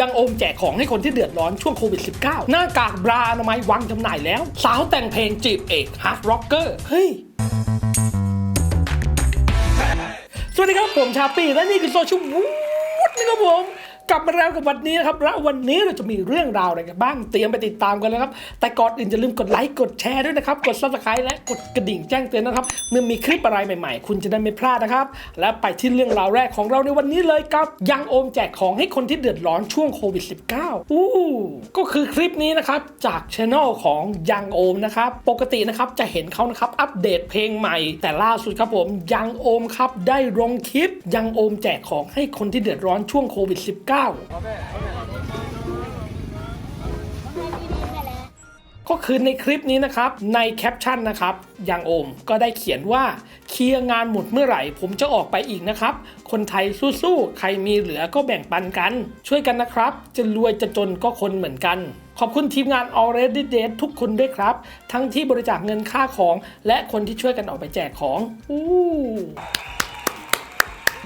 ยังโอมแจกของให้คนที่เดือดร้อนช่วงโควิด -19 หน้ากากบราอนามัยวางจำหน่ายแล้ว สาวแต่งเพลงจีบเอกฮาร์ดร็อกเกอร์เฮ้ยสวัสดีครับผมชาปีและนี่คือโซเชียลวูดนะครับผม กลับมาแล้วกับวันนี้นะครับและวันนี้เราจะมีเรื่องราวอะไรกันบ้างเตรียมไปติดตามกันเลยครับ แต่ก่อนอื่นอย่าลืมกดไลค์กดแชร์ด้วยนะครับ กด subscribe และกดกระดิ่งแจ้งเตือนนะครับเมื่อมีคลิปอะไรใหม่ๆ คุณจะได้ไม่พลาดนะครับ และไปที่เรื่องราวแรกของเราในวันนี้เลยครับ ยังโอมแจกของให้คนที่เดือดร้อนช่วงโควิด -19 อู้ก็คือคลิปนี้นะครับจากช anel ของยังโอมนะครับปกตินะครับจะเห็นเขานะครับอัปเดตเพลงใหม่ แต่ล่าสุดครับผมยังโอมครับได้ลงคลิปยังโอมแจกของให้คนที่เดือดร้อนช่วงโควิด -19 ก็คือในคลิปนี้นะครับ ในแคปชั่นนะครับยังโอมก็ได้เขียนว่าเคลียร์งานหมดเมื่อไหร่ ผมจะออกไปอีกนะครับ คนไทยสู้ๆ ใครมีเหลือก็แบ่งปันกัน ช่วยกันนะครับ จะรวยจะจนก็คนเหมือนกัน ขอบคุณทีมงาน Already Date ทุกคนด้วยครับ ทั้งที่บริจาคเงินค่าของ และคนที่ช่วยกันออกไปแจกของ อู้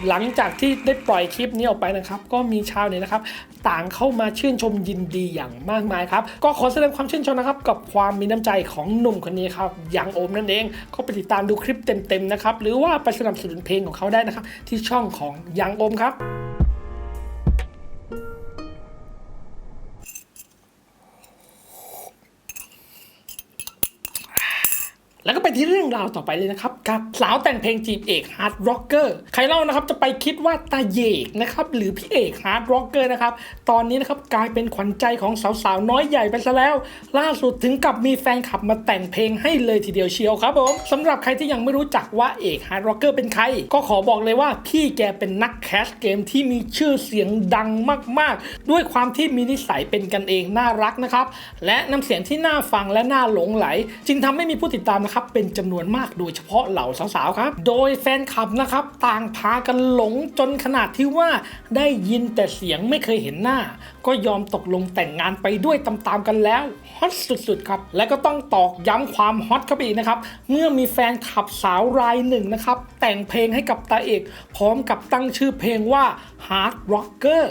หลังจากที่ได้ปล่อยคลิปนี้ออกไปนะครับ ก็มีชาวเน็ตนะครับ ต่างเข้ามาชื่นชมยินดีอย่างมากมายครับ ก็ขอแสดงความชื่นชมนะครับ กับความมีน้ำใจของหนุ่มคนนี้ครับอย่างโอมนั่นเอง ก็ไปติดตามดูคลิปเต็มๆนะครับ หรือว่าไปสนับสนุนเพลงของเขาได้นะครับ ที่ช่องของยังโอมครับ รื่องราวต่อไปเลยนะครับกับสาวแต่งเพลงจีบเอกฮาร์ดร็อกเกอร์ใครเล่านะครับจะไปคิดว่าตาเยกนะครับหรือพี่เอกฮาร์ดร็อกเกอร์นะครับตอนนี้นะครับกลายเป็นขวัญใจของสาวๆน้อยใหญ่ไปซะแล้ว ล่าสุดถึงกับมีแฟนคลับมาแต่งเพลงให้เลยทีเดียวเชียวครับผมสำหรับใครที่ยังไม่รู้จักว่าเอกฮาร์ดร็อกเกอร์เป็นใคร ก็ขอบอกเลยว่าพี่แกเป็นนักแคสเกมที่มีชื่อเสียงดังมากๆ ด้วยความที่มีนิสัยเป็นกันเองน่ารักนะครับและน้ำเสียงที่น่าฟังและน่าหลงไหล จึงทำให้มีผู้ติดตามนะครับเป็นจำนวนมากโดยเฉพาะเหล่าสาวๆครับ โดยแฟนคลับนะครับต่างพากันหลงจนขนาดที่ว่าได้ยินแต่เสียงไม่เคยเห็นหน้า ก็ยอมตกลงแต่งงานไปด้วยตามๆกันแล้วฮอตสุดๆครับและก็ต้องตอกย้ำความฮอตเข้าไปอีกนะครับเมื่อมีแฟนคลับสาวรายหนึ่งนะครับแต่งเพลงให้กับตาเอก พร้อมกับตั้งชื่อเพลงว่า Hard Rocker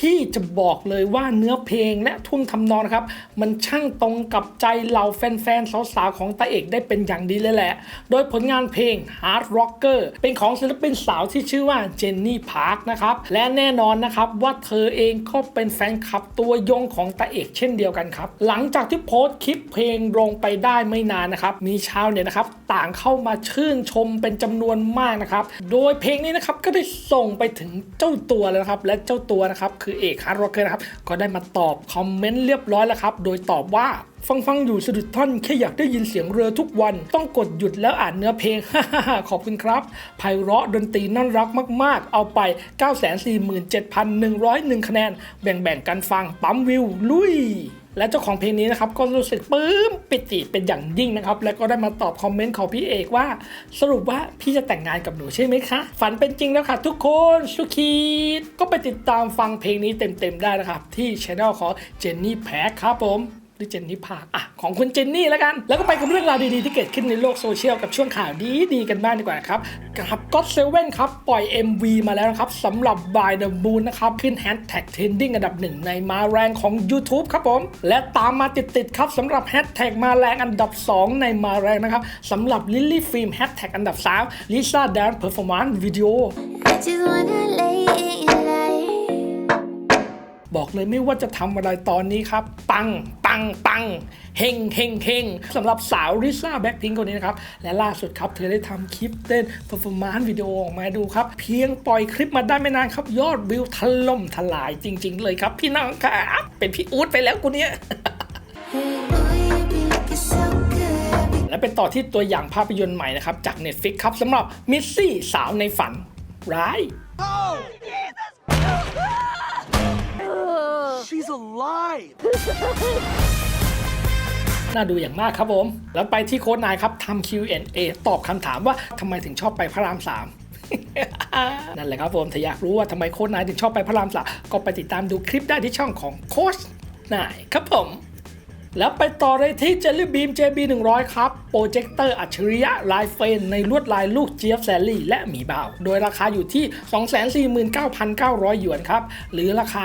ที่จะบอกเลยว่าเนื้อเพลงและท่วงทำนองนะครับ มันช่างตรงกับใจเหล่าแฟนๆสาวๆของตาเอกได้เป็นอย่างดีเลยแหละ โดยผลงานเพลง Hard Rocker เป็นของศิลปินสาวที่ชื่อว่าเจนนี่พาร์คนะครับ และแน่นอนนะครับว่าเธอเองก็เป็นแฟนคลับตัวยงของตาเอกเช่นเดียวกันครับ หลังจากที่โพสต์คลิปเพลงลงไปได้ไม่นานนะครับ มีชาวเนี่ยนะครับต่างเข้ามาชื่นชมเป็นจำนวนมากนะครับ โดยเพลงนี้นะครับก็ได้ส่งไปถึงเจ้าตัวแล้วนะครับ และเจ้าตัวนะครับคือเอกฮาร์ดร็อกเกอร์นะครับ ก็ได้มาตอบคอมเมนต์เรียบร้อยแล้วครับ โดยตอบว่าฟังฟังอยู่สะดุดท่อนแค่อยากได้ยินเสียงเรือทุกวัน ต้องกดหยุดแล้วอ่านเนื้อเพลง ขอบคุณครับไพเราะดนตรีน่ารักมากๆ เอาไป 947,101 คะแนน แบ่งๆกันฟังปั๊มวิว ลุย และเจ้าของเพลงนี้นะครับก็รู้สึกปื้มปิติเป็นอย่างยิ่งนะครับ แล้วก็ได้มาตอบคอมเมนต์ของพี่เอกว่า สรุปว่าพี่จะแต่งงานกับหนูใช่ไหมคะ ฝันเป็นจริงแล้วค่ะทุกคนสุขีดก็ไปติดตามฟังเพลงนี้เต็มๆได้นะครับ ที่ช anel ของเจนนี่แพ็คครับผม หรือเจนนี่พาร์คอะของคุณเจนนี่แล้วกัน แล้วก็ไปกับเรื่องราวดีๆที่เกิดขึ้นในโลกโซเชียลกับช่วงข่าวดีๆกันบ้างดีกว่าครับกับก็เซเว่นครับ ปล่อย MV มาแล้วนะครับสำหรับ By the Moon นะครับขึ้นแฮชแท็กเทรนดิ้งอันดับหนึ่งในมาแรงของ YouTube ครับผม และตามมาติดๆครับสำหรับแฮชแท็กมาแรงอันดับ 2 ในมาแรงนะครับสำหรับลิลลี่ฟิล์มแฮชแท็กอันดับ3 Lisa Dan Performance Video I just wanna lay in your light บอกเลยไม่ว่าจะทำอะไรตอนนี้ครับ ปัง ปังปังเฮงเฮงเฮงสำหรับสาวริซ่าแบ็คพิงคนนี้นะครับ และล่าสุดครับ เธอได้ทำคลิปเต้น performance วิดีโอออกมาดูครับ เพียงปล่อยคลิปมาได้ไม่นานครับ ยอดวิวถล่มทลายจริง ๆ เลยครับ พี่น้องครับเป็นพี่อู๊ดไปแล้วกูเนี่ย Hey และเป็นต่อที่ตัวอย่างภาพยนตร์ใหม่นะครับ จาก Netflix ครับสำหรับมิสซี่สาวในฝันร้าย oh! น่าดูอย่างมากครับผม แล้วไปที่โค้ดนายครับทำ Q&A ตอบคำถามว่าทำไมถึงชอบไปพระรามสามนั่นแหละครับผม ถ้าอยากรู้ว่าทำไมโค้ดนายถึงชอบไปพระรามสามก็ไปติดตามดูคลิปได้ที่ช่องของโค้ชนายครับผม แล้วไปต่อเลยที่ Jelly Beam JB 100 ครับ โปรเจคเตอร์อัจฉริยะลายเฟรนในลวดลายลูกเจี๊ยบแซลลี่และหมีบาว โดยราคาอยู่ที่ 249,900 หยวนครับ หรือราคา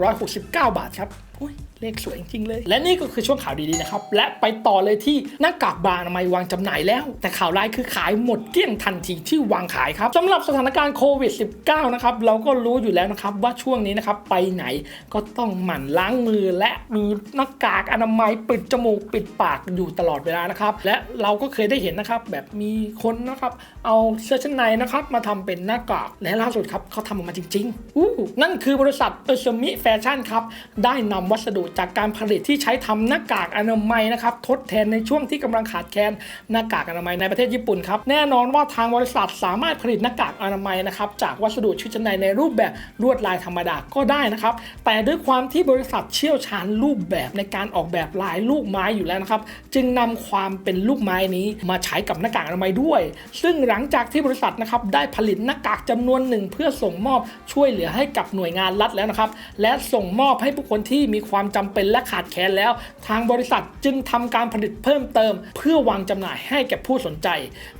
6,669 บาทครับ อุ๊ย เลขสวยจริงๆเลย และนี่ก็คือช่วงข่าวดีๆนะครับ และไปต่อเลยที่หน้ากากบาอนามัยวางจำหน่ายแล้ว แต่ข่าวร้ายคือขายหมดเกลี้ยงทันทีที่วางขายครับสำหรับสถานการณ์โควิด -19 นะครับเราก็รู้อยู่แล้วนะครับว่าช่วงนี้นะครับไปไหนก็ต้องหมั่นล้างมือและมีหน้ากากอนามัยปิดจมูกปิดปากอยู่ตลอดเวลานะครับและเราก็เคยได้เห็นนะครับแบบมีคนนะครับเอาเสื้อชั้นในนะครับมาทำเป็นหน้ากากและล่าสุดครับเขาทำออกมาจริงๆอู้นั่นคือบริษัทเออมิแฟชั่นครับได้นำวัสดุจากการผลิตที่ใช้ทำหน้ากากอนามัยนะครับทดแทนในช่วงที่กำลังขาดแคลนหน้ากากอนามัยในประเทศญี่ปุ่นครับแน่นอนว่าทางบริษัทสามารถผลิตหน้ากากอนามัยนะครับจากวัสดุชุดชั้นในในรูปแบบลวดลายธรรมดาก็ได้นะครับแต่ด้วยความที่บริษัทเชี่ยวชาญรูปแบบในการออกแบบลายลูกไม้อยู่แล้วนะครับจึงนำความเป็นลูกไม้นี้มาใช้กับหน้ากากอนามัยด้วย ซึ่งหลังจากที่บริษัทนะครับได้ผลิตหน้ากากจำนวนหนึ่งเพื่อส่งมอบช่วยเหลือให้กับหน่วยงานรัฐแล้วนะครับและส่งมอบให้ผู้คนที่มีความจำเป็นและขาดแคลนแล้ว ทางบริษัทจึงทำการผลิตเพิ่มเติม เพื่อวางจำหน่ายให้แก่ผู้สนใจ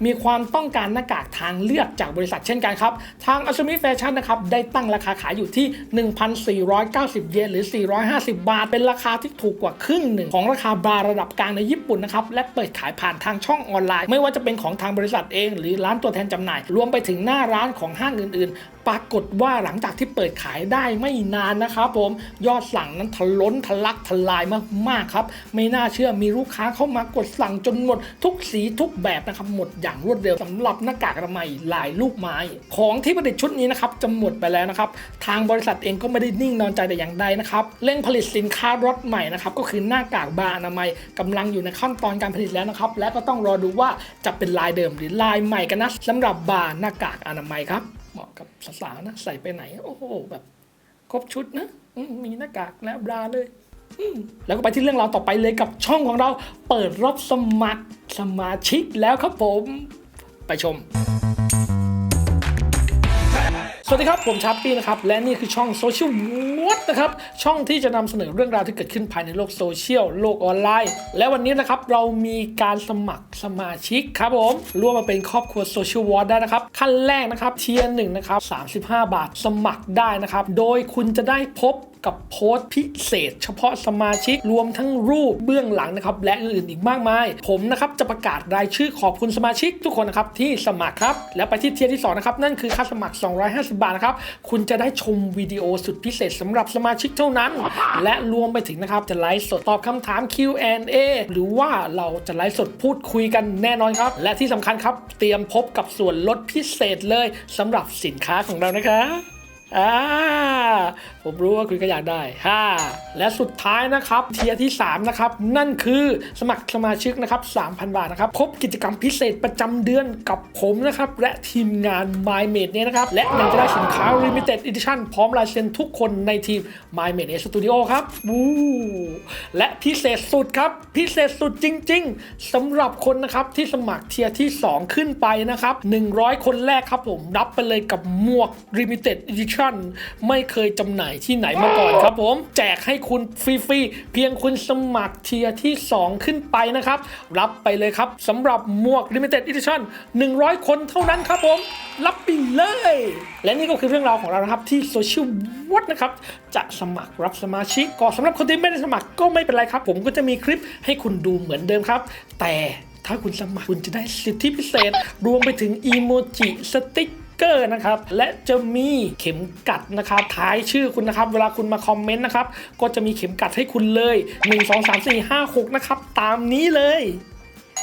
มีความต้องการหน้ากากทางเลือกจากบริษัทเช่นกันครับ ทางอั m มิแฟชั่นนะครับได้ตั้งราคาขายอยู่ที่ 1,490 เยนหรือ 450 บาท เป็นราคาที่ถูกกว่าครึ่งหนึ่งของราคาบาร์ระดับกลางในญี่ปุ่นนะครับและเปิดขายผ่านทางช่องออนไลน์ ไม่ว่าจะเป็นของทางบริษัทเอง หรือร้านตัวแทนจำหน่าย รวมไปถึงหน้าร้านของห้างอื่น ปรากฏว่าหลังจากที่เปิดขายได้ไม่นานนะครับผมยอดสั่งนั้นทะล้นทะลักทลายมากๆครับ ไม่น่าเชื่อมีลูกค้าเข้ามากดสั่งจนหมดทุกสีทุกแบบนะครับหมดอย่างรวดเร็วสำหรับหน้ากากอนามัยลายลูกไม้ ของที่ผลิตชุดนี้นะครับจะหมดไปแล้วนะครับ ทางบริษัทเองก็ไม่ได้นิ่งนอนใจแต่อย่างใดนะครับเร่งผลิตสินค้ารถใหม่นะครับก็คือหน้ากากบาอนามัยกำลังอยู่ในขั้นตอนการผลิตแล้วนะครับ และก็ต้องรอดูว่าจะเป็นลายเดิมหรือลายใหม่กันนะสำหรับบาหน้ากากอนามัยครับ เหมาะกับสาวๆนะ ใส่ไปไหน โอ้โห แบบ ครบชุดนะมีหน้ากากและบราเลยแล้วก็ไปที่เรื่องราวต่อไปเลยกับช่องของเรา เปิดรับสมัครสมาชิกแล้วครับผม ไปชม สวัสดีครับ ผมชาร์ปี้นะครับ และนี่คือช่องโซเชียลวอตนะครับ ช่องที่จะนำเสนอเรื่องราวที่เกิดขึ้นภายในโลกโซเชียล โลกออนไลน์ และวันนี้นะครับ เรามีการสมัครสมาชิกครับผมร่วมมาเป็นครอบครัวโซเชียลวอตได้นะครับ ขั้นแรกนะครับเทียร์หนึ่งนะครับ35 บาทสมัครได้นะครับ โดยคุณจะได้พบ กับโพสต์พิเศษ เฉพาะสมาชิกรวมทั้งรูปเบื้องหลังนะครับ และอื่นๆอีกมากมาย ผมนะครับจะประกาศรายชื่อขอบคุณสมาชิกทุกคนนะครับที่สมัครครับ แล้วไปที่เทียร์ที่2นะครับนั่นคือค่าสมัคร 250 บาทนะครับคุณจะได้ชมวิดีโอสุดพิเศษสำหรับสมาชิกเท่านั้น และรวมไปถึงนะครับจะไลฟ์สดตอบคำถาม Q&A หรือว่าเราจะไลฟ์สดพูดคุยกันแน่นอนครับ และที่สำคัญครับเตรียมพบกับส่วนลดพิเศษเลยสำหรับสินค้าของเรานะครับ อ่าผมรู้ว่าคุณก็อยากได้ฮ่าและสุดท้ายนะครับเทียที่ 3 นะครับ นั่นคือสมัครสมาชิกนะครับ 3,000 บาทนะครับครบกิจกรรมพิเศษประจำเดือนกับผมนะครับ และทีมงาน MyMade เนี่ยนะครับ และยังจะได้สินค้า Limited Edition พร้อมลายเซ็นทุกคนในทีม MyMade Studio ครับวู้และพิเศษสุดครับ พิเศษสุดจริง ๆสำหรับคนนะครับที่สมัครเทียที่ 2 ขึ้นไปนะครับ 100 คนแรกครับผมรับไปเลยกับหมวก Limited Edition ไม่เคยจำหน่ายที่ไหนมาก่อนครับผม แจกให้คุณฟรีๆ เพียงคุณสมัครเทียร์ที่ 2 ขึ้นไปนะครับ รับไปเลยครับสำหรับหมวก Limited Edition 100 คนเท่านั้นครับผม รับไปเลย และนี่ก็คือเรื่องราวของเรานะครับที่โซเชียลว t นะครับ จะสมัครรับสมาชิกก็สำหรับคนที่ไม่ได้สมัครก็ไม่เป็นไรครับ ผมก็จะมีคลิปให้คุณดูเหมือนเดิมครับ แต่ถ้าคุณสมัครคุณจะได้สิทธิพิเศษ รวมไปถึงอีโมจิสติ๊ก เกอร์นะครับ และจะมีเข็มกัดนะครับท้ายชื่อคุณนะครับ เวลาคุณมาคอมเมนต์นะครับ ก็จะมีเข็มกัดให้คุณเลย 1 2 3 4 5 6 นะครับ ตามนี้เลย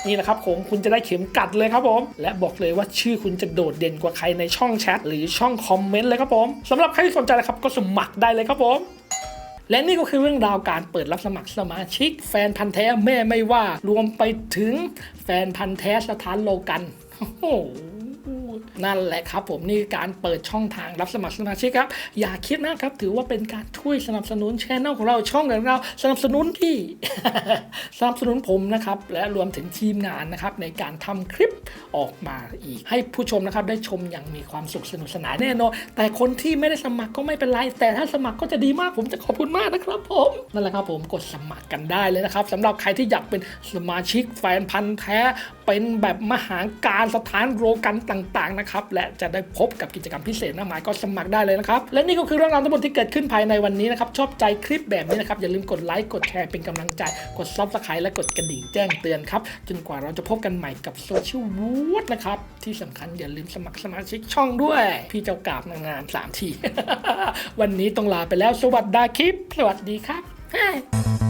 นี่แหละครับผมคุณจะได้เข็มกัดเลยครับผม และบอกเลยว่าชื่อคุณจะโดดเด่นกว่าใครในช่องแชทหรือช่องคอมเมนต์เลยครับผมสำหรับใครที่สนใจนะครับก็สมัครได้เลยครับผมและนี่ก็คือเรื่องราวการเปิดรับสมัครสมาชิก แฟนพันธ์แท้แม่ไม่ว่ารวมไปถึงแฟนพันธ์แท้สถานโลกันโอ้โห นั่นแหละครับผมนี่การเปิดช่องทางรับสมัครสมาชิกครับ อย่าคิดมากครับ ถือว่าเป็นการช่วยสนับสนุนช anel ของเราช่องของเราสนับสนุนที่ สนับสนุนผมนะครับ และรวมถึงทีมงานนะครับ ในการทำคลิปออกมาอีก ให้ผู้ชมนะครับ ได้ชมอย่างมีความสุขสนุกสนานแน่นอนแต่คนที่ไม่ได้สมัครก็ไม่เป็นไร แต่ถ้าสมัครก็จะดีมากผมจะขอบคุณมากนะครับผมนั่นแหละครับผมกดสมัครกันได้เลยนะครับสำหรับใครที่อยากเป็นสมาชิกแฟนพันธ์แท้เป็นแบบมหาการสถานโรกันต่างๆนะครับ และจะได้พบกับกิจกรรมพิเศษมากมายก็สมัครได้เลยนะครับ และนี่ก็คือเรื่องราวทั้งหมดที่เกิดขึ้นภายในวันนี้นะครับ ชอบใจคลิปแบบนี้นะครับ อย่าลืมกดไลค์กดแชร์เป็นกำลังใจ กดซับสไครต์และกดกระดิ่งแจ้งเตือนครับ จนกว่าเราจะพบกันใหม่กับโซเชียลวูดนะครับ ที่สำคัญอย่าลืมสมัครสมาชิกช่องด้วย พี่เจ้ากราบนางงามสามที วันนี้ต้องลาไปแล้วสวัสดีคลิป สวัสดีครับ